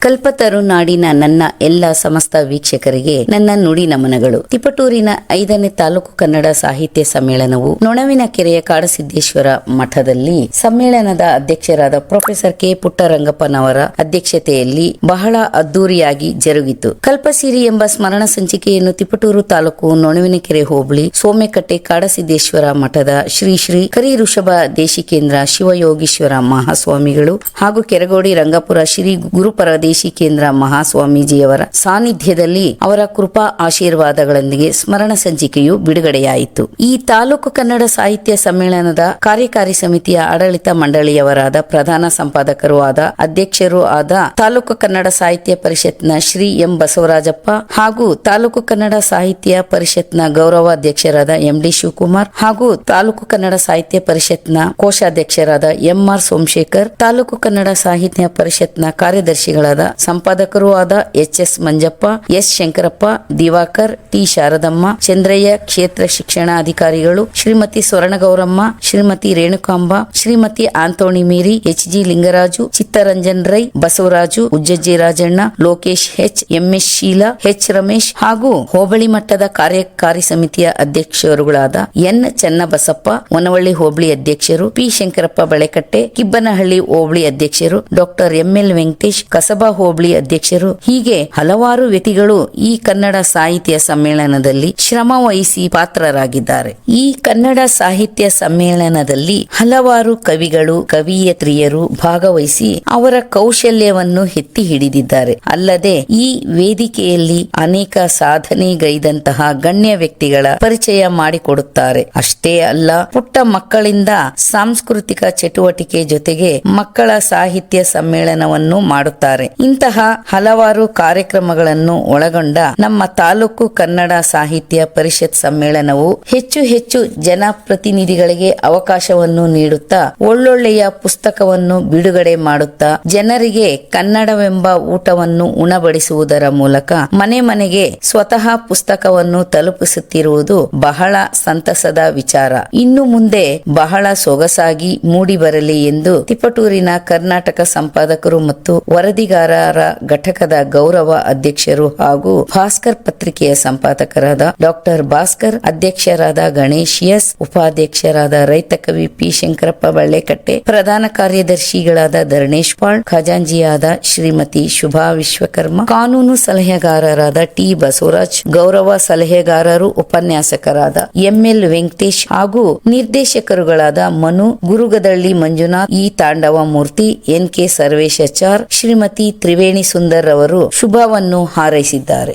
ಕಲ್ಪತರು ನಾಡಿನ ನನ್ನ ಎಲ್ಲ ಸಮಸ್ತ ವೀಕ್ಷಕರಿಗೆ ನನ್ನ ನುಡಿ ನಮನಗಳು. ತಿಪಟೂರಿನ ಐದನೇ ತಾಲೂಕು ಕನ್ನಡ ಸಾಹಿತ್ಯ ಸಮ್ಮೇಳನವು ನೊಣವಿನ ಕೆರೆಯ ಕಾಡಸಿದ್ದೇಶ್ವರ ಮಠದಲ್ಲಿ ಸಮ್ಮೇಳನದ ಅಧ್ಯಕ್ಷರಾದ ಪ್ರೊಫೆಸರ್ ಕೆ ಪುಟ್ಟರಂಗಪ್ಪನವರ ಅಧ್ಯಕ್ಷತೆಯಲ್ಲಿ ಬಹಳ ಅದ್ದೂರಿಯಾಗಿ ಜರುಗಿತು. ಕಲ್ಪಸಿರಿ ಎಂಬ ಸ್ಮರಣ ಸಂಚಿಕೆಯನ್ನು ತಿಪಟೂರು ತಾಲೂಕು ನೊಣವಿನ ಕೆರೆ ಹೋಬಳಿ ಸೋಮೆಕಟ್ಟೆ ಕಾಡಸಿದ್ದೇಶ್ವರ ಮಠದ ಶ್ರೀ ಶ್ರೀ ಕರಿ ಋಷಭ ದೇಶಿಕೇಂದ್ರ ಶಿವಯೋಗೀಶ್ವರ ಮಹಾಸ್ವಾಮಿಗಳು ಹಾಗೂ ಕೆರಗೋಡಿ ರಂಗಪುರ ಶ್ರೀ ಗುರುಪರ ದೇಶಿಕೇಂದ್ರ ಮಹಾಸ್ವಾಮೀಜಿಯವರ ಸಾನ್ನಿಧ್ಯದಲ್ಲಿ ಅವರ ಕೃಪಾ ಆಶೀರ್ವಾದಗಳೊಂದಿಗೆ ಸ್ಮರಣ ಸಂಚಿಕೆಯು ಬಿಡುಗಡೆಯಾಯಿತು. ಈ ತಾಲೂಕು ಕನ್ನಡ ಸಾಹಿತ್ಯ ಸಮ್ಮೇಳನದ ಕಾರ್ಯಕಾರಿ ಸಮಿತಿಯ ಆಡಳಿತ ಮಂಡಳಿಯವರಾದ ಪ್ರಧಾನ ಸಂಪಾದಕರು ಆದ ಅಧ್ಯಕ್ಷರು ಆದ ತಾಲೂಕು ಕನ್ನಡ ಸಾಹಿತ್ಯ ಪರಿಷತ್ನ ಶ್ರೀ ಎಂ ಬಸವರಾಜಪ್ಪ ಹಾಗೂ ತಾಲೂಕು ಕನ್ನಡ ಸಾಹಿತ್ಯ ಪರಿಷತ್ನ ಗೌರವಾಧ್ಯಕ್ಷರಾದ ಎಂ ಡಿ ಶಿವಕುಮಾರ್ ಹಾಗೂ ತಾಲೂಕು ಕನ್ನಡ ಸಾಹಿತ್ಯ ಪರಿಷತ್ನ ಕೋಶಾಧ್ಯಕ್ಷರಾದ ಎಂ ಆರ್ ಸೋಮಶೇಖರ್, ತಾಲೂಕು ಕನ್ನಡ ಸಾಹಿತ್ಯ ಪರಿಷತ್ನ ಕಾರ್ಯದರ್ಶಿಗಳಾದ ಸಂಪಾದಕರೂ ಆದ H S Manjappa, S Shankarappa, Diwakar, T Sharadamma, Chandraiah ಕ್ಷೇತ್ರ ಶಿಕ್ಷಣಾಧಿಕಾರಿಗಳು, Shrimati Swarnagowramma, Shrimati Renukamba, Shrimati Antony Meeri H G Lingaraju, Chittaranjan Rai, Basavaraju, Ujjajji Rajanna, Lokesh H, MS Sheela, H Ramesh ಹಾಗೂ ಹೋಬಳಿ ಮಟ್ಟದ ಕಾರ್ಯಕಾರಿ ಸಮಿತಿಯ ಅಧ್ಯಕ್ಷರುಗಳಾದ ಎನ್ ಚನ್ನಬಸಪ್ಪ, ಹೊನವಳ್ಳಿ ಹೋಬಳಿ ಅಧ್ಯಕ್ಷರು, P Shankarappa ಬಳೆಕಟ್ಟೆ, Kibbanahalli ಹೋಬಳಿ ಅಧ್ಯಕ್ಷರು, doctor M L Venkatesh, Kasaba ಹೋಬಳಿ ಅಧ್ಯಕ್ಷರು. ಹೀಗೆ ಹಲವಾರು ವ್ಯಕ್ತಿಗಳು ಈ ಕನ್ನಡ ಸಾಹಿತ್ಯ ಸಮ್ಮೇಳನದಲ್ಲಿ ಶ್ರಮ ವಹಿಸಿ ಪಾತ್ರರಾಗಿದ್ದಾರೆ. ಈ ಕನ್ನಡ ಸಾಹಿತ್ಯ ಸಮ್ಮೇಳನದಲ್ಲಿ ಹಲವಾರು ಕವಿಗಳು, ಕವಿಯತ್ರಿಯರು ಭಾಗವಹಿಸಿ ಅವರ ಕೌಶಲ್ಯವನ್ನು ಎತ್ತಿ ಹಿಡಿದಿದ್ದಾರೆ. ಅಲ್ಲದೆ ಈ ವೇದಿಕೆಯಲ್ಲಿ ಅನೇಕ ಸಾಧನೆಗೈದಂತಹ ಗಣ್ಯ ವ್ಯಕ್ತಿಗಳ ಪರಿಚಯ ಮಾಡಿಕೊಡುತ್ತಾರೆ. ಅಷ್ಟೇ ಅಲ್ಲ, ಪುಟ್ಟ ಮಕ್ಕಳಿಂದ ಸಾಂಸ್ಕೃತಿಕ ಚಟುವಟಿಕೆ ಜೊತೆಗೆ ಮಕ್ಕಳ ಸಾಹಿತ್ಯ ಸಮ್ಮೇಳನವನ್ನು ಮಾಡುತ್ತಾರೆ. ಇಂತಹ ಹಲವಾರು ಕಾರ್ಯಕ್ರಮಗಳನ್ನು ಒಳಗೊಂಡ ನಮ್ಮ ತಾಲೂಕು ಕನ್ನಡ ಸಾಹಿತ್ಯ ಪರಿಷತ್ ಸಮ್ಮೇಳನವು ಹೆಚ್ಚು ಹೆಚ್ಚು ಜನಪ್ರತಿನಿಧಿಗಳಿಗೆ ಅವಕಾಶವನ್ನು ನೀಡುತ್ತಾ ಒಳ್ಳೊಳ್ಳೆಯ ಪುಸ್ತಕವನ್ನು ಬಿಡುಗಡೆ ಮಾಡುತ್ತಾ ಜನರಿಗೆ ಕನ್ನಡವೆಂಬ ಊಟವನ್ನು ಉಣಬಡಿಸುವುದರ ಮೂಲಕ ಮನೆ ಮನೆಗೆ ಸ್ವತಃ ಪುಸ್ತಕವನ್ನು ತಲುಪಿಸುತ್ತಿರುವುದು ಬಹಳ ಸಂತಸದ ವಿಚಾರ. ಇನ್ನು ಮುಂದೆ ಬಹಳ ಸೊಗಸಾಗಿ ಮೂಡಿ ಬರಲಿ ಎಂದು ತಿಪಟೂರಿನ ಕರ್ನಾಟಕ ಸಂಪಾದಕರು ಮತ್ತು ವರದಿಗಾರರ ಘಟಕದ ಗೌರವ ಅಧ್ಯಕ್ಷರು ಹಾಗೂ ಭಾಸ್ಕರ್ ಪತ್ರಿಕೆಯ ಸಂಪಾದಕರಾದ ಡಾಕ್ಟರ್ ಭಾಸ್ಕರ್, ಅಧ್ಯಕ್ಷರಾದ ಗಣೇಶ್ ಎಸ್, ಉಪಾಧ್ಯಕ್ಷರಾದ ರೈತ ಕವಿ ಪಿ ಶಂಕರಪ್ಪ ಬಳ್ಳೆಕಟ್ಟೆ, ಪ್ರಧಾನ ಕಾರ್ಯದರ್ಶಿಗಳಾದ ಧರಣೇಶ್ ಪಾಳ್ ಖಜಾಂಜಿಯಾದ ಶ್ರೀಮತಿ ಶುಭಾ ವಿಶ್ವಕರ್ಮ, ಕಾನೂನು ಸಲಹೆಗಾರರಾದ ಟಿ ಬಸವರಾಜ್, ಗೌರವ ಸಲಹೆಗಾರರು ಉಪನ್ಯಾಸಕರಾದ ಎಂಎಲ್ ವೆಂಕಟೇಶ್ ಹಾಗೂ ನಿರ್ದೇಶಕರುಗಳಾದ Manu Gurugadalli Manjunath E Tandava Murthy N K Sarveshachar Shrimati Triveni Sundar ಅವರು ಶುಭವನ್ನು ಹಾರೈಸಿದ್ದಾರೆ.